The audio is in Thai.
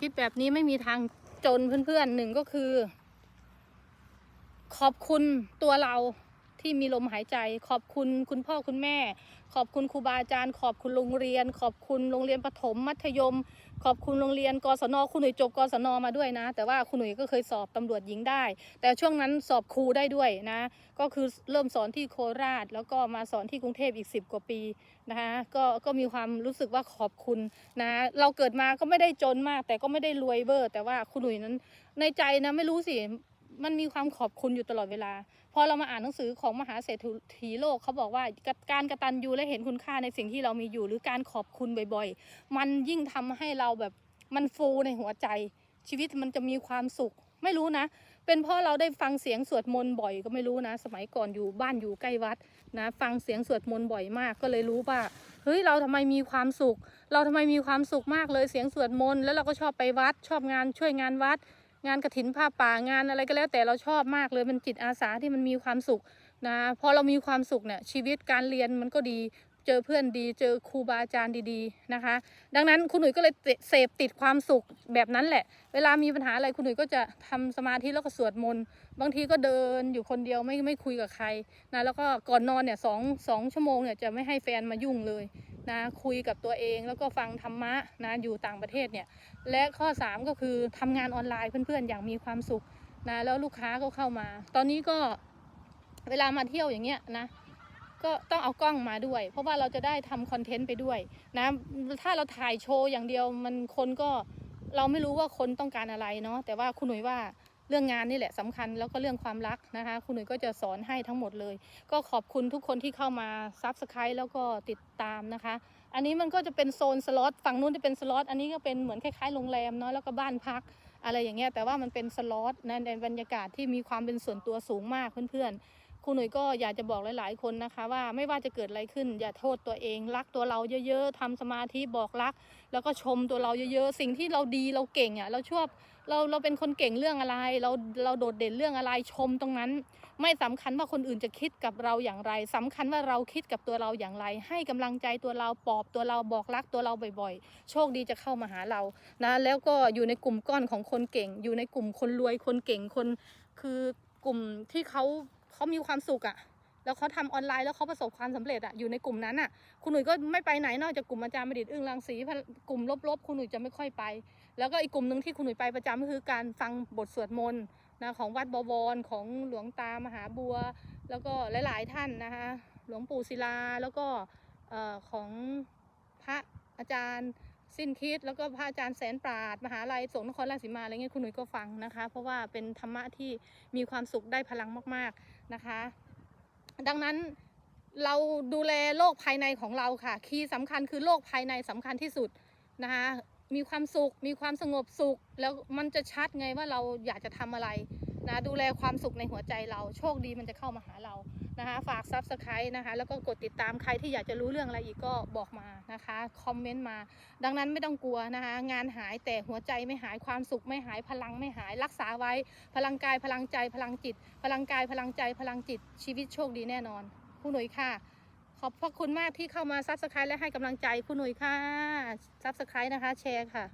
คิดแบบนี้ไม่มีทางจนเพื่อนๆหนึ่งก็คือ ขอบคุณตัวเรา ที่มีลมหายใจ ขอบคุณคุณพ่อคุณแม่ ขอบคุณครูบาอาจารย์ ขอบคุณโรงเรียน ขอบคุณโรงเรียนประถมมัธยม ขอบคุณโรงเรียนกศนคุณหนุ่ยจบกศนมาด้วยนะ แต่ว่าคุณหนุ่ยก็เคยสอบตำรวจหญิงได้ แต่ช่วงนั้นสอบครูได้ด้วยนะ ก็คือเริ่มสอนที่โคราช แล้วก็มาสอนที่กรุงเทพอีก 10 กว่าปีนะคะก็ก็มีความรู้สึกว่าขอบคุณนะเราเกิดมาก็ไม่ได้จนมาก แต่ก็ไม่ได้รวยเบอร์ แต่ว่าคุณหนุ่ยนั้นในใจนะไม่รู้สิ มันมีความขอบคุณอยู่ตลอดเวลา พอเรามาอ่านหนังสือของมหาเศรษฐีโลกเขาบอกว่าการกระตันยูและเห็นคุณค่าในสิ่งที่เรามีอยู่ หรือการขอบคุณบ่อยๆ มันยิ่งทำให้เราแบบมันฟูในหัวใจ ชีวิตมันจะมีความสุข ไม่รู้นะ เป็นเพราะเราได้ฟังเสียงสวดมนต์บ่อยก็ไม่รู้นะ สมัยก่อนอยู่บ้านอยู่ใกล้วัดนะ ฟังเสียงสวดมนต์บ่อยมากก็เลยรู้ว่าเฮ้ยเราทำไมมีความสุข เราทำไมมีความสุขมากเลยเสียงสวดมนต์แล้วเราก็ชอบไปวัดชอบงานช่วยงานวัด งานกระถินผ้าป่างานอะไรก็แล้วแต่เราชอบมากเลยมันจิตอาสาที่มันมีความสุขนะพอเรามีความสุขเนี่ยชีวิตการเรียนมันก็ดีเจอเพื่อนดีเจอครูบาอาจารย์ดีๆนะคะ ดังนั้นคุณหนุ่ยก็เลยเสพติดความสุขแบบนั้นแหละ เวลามีปัญหาอะไรคุณหนุ่ยก็จะทำสมาธิแล้วก็สวดมนต์บางทีก็เดินอยู่คนเดียวไม่ไม่คุยกับใครนะแล้วก็ก่อนนอนเนี่ยสองสองชั่วโมงเนี่ยจะไม่ให้แฟนมายุ่งเลย นะคุยกับตัวเองแล้วก็ฟังธรรมะนะอยู่ต่างประเทศเนี่ยและข้อ 3 ก็คือทำงานออนไลน์เพื่อนๆอย่างมีความสุขนะแล้วลูกค้าก็เข้ามา ตอนนี้ก็เวลามาเที่ยวอย่างเงี้ยนะก็ต้องเอากล้องมาด้วย เพราะว่าเราจะได้ทำคอนเทนต์ไปด้วยนะถ้าเราถ่ายโชว์อย่างเดียวมันคนก็เราไม่รู้ว่าคนต้องการอะไรเนาะแต่ว่าคุณหนุ่ยว่า เรื่องงานนี่แหละสำคัญแล้วก็เรื่องความรักนะคะคุณหนุ่ยก็จะสอนให้ทั้งหมดเลย ก็ขอบคุณทุกคนที่เข้ามาซับสไครต์แล้วก็ติดตามนะคะ อันนี้มันก็จะเป็นโซนสล็อตฝั่งนู้นจะเป็นสล็อตอันนี้ก็เป็นเหมือนคล้ายๆโรงแรมเนาะแล้วก็บ้านพักอะไรอย่างเงี้ยแต่ว่ามันเป็นสล็อตนะในบรรยากาศที่มีความเป็นส่วนตัวสูงมากเพื่อนๆ คุณหนุ่ยก็อยากจะบอกหลายๆ คนนะคะ ว่าไม่ว่าจะเกิดอะไรขึ้น อย่าโทษตัวเอง รักตัวเราเยอะๆทำสมาธิบอกรัก แล้วก็ชมตัวเราเยอะๆ สิ่งที่เราดีเราเก่งอะเราชอบเราเราเป็นคนเก่งเรื่องอะไร เราเราโดดเด่นเรื่องอะไรชมตรงนั้น ไม่สำคัญว่าคนอื่นจะคิดกับเราอย่างไรสำคัญว่าเราคิดกับตัวเราอย่างไร ให้กำลังใจตัวเราปลอบตัวเราบอกรักตัวเราบ่อยๆ โชคดีจะเข้ามาหาเรานะแล้วก็อยู่ในกลุ่มก้อนของคนเก่ง อยู่ในกลุ่มคนรวยคนเก่งคนคือกลุ่มที่เขา เขามีความสุขอะแล้วเขาทำออนไลน์แล้วเขาประสบความสำเร็จอะอยู่ในกลุ่มนั้นอะคุณหนุ่ยก็ไม่ไปไหนนอกจากกลุ่มอาจารย์ประดิษฐ์อึ้งรังสีกลุ่มลบๆคุณหนุ่ยจะไม่ค่อยไป แล้วก็อีกกลุ่มหนึ่งที่คุณหนุ่ยไปประจำก็คือการฟังบทสวดมนต์นะของวัดบวรของหลวงตามหาบัว แล้วก็หลายๆท่านนะคะหลวงปู่ศิลาแล้วก็ออของพระอาจารย์ สิ้นคิดแล้วก็พระอาจารย์แสนปราดมหาลัยสงฆ์นครราชสีมาอะไรเงี้ยคุณหนุ่ยก็ฟังนะคะ เพราะว่าเป็นธรรมะที่มีความสุขได้พลังมากๆนะคะ ดังนั้นเราดูแลโลกภายในของเราค่ะ คีย์สำคัญคือโลกภายในสำคัญที่สุดนะคะมีความสุข มีความสงบสุข แล้วมันจะชัดไงว่าเราอยากจะทำอะไร นะดูแลความสุขในหัวใจเราโชคดีมันจะเข้ามาหาเรานะคะฝากซับสไครต์นะคะแล้วก็กดติดตามใครที่อยากจะรู้เรื่องอะไรอีกก็บอกมานะคะคอมเมนต์มา ดังนั้นไม่ต้องกลัวนะคะงานหายแต่หัวใจไม่หายความสุขไม่หายพลังไม่หายรักษาไว้ พลังกายพลังใจพลังจิต พลังกายพลังใจพลังจิต ชีวิตโชคดีแน่นอน ผู้หนุ่ยค่ะ ขอบพระคุณมากที่เข้ามาซับสไครต์และให้กำลังใจผู้หนุ่ยค่ะซับสไครต์นะคะแชร์ค่ะ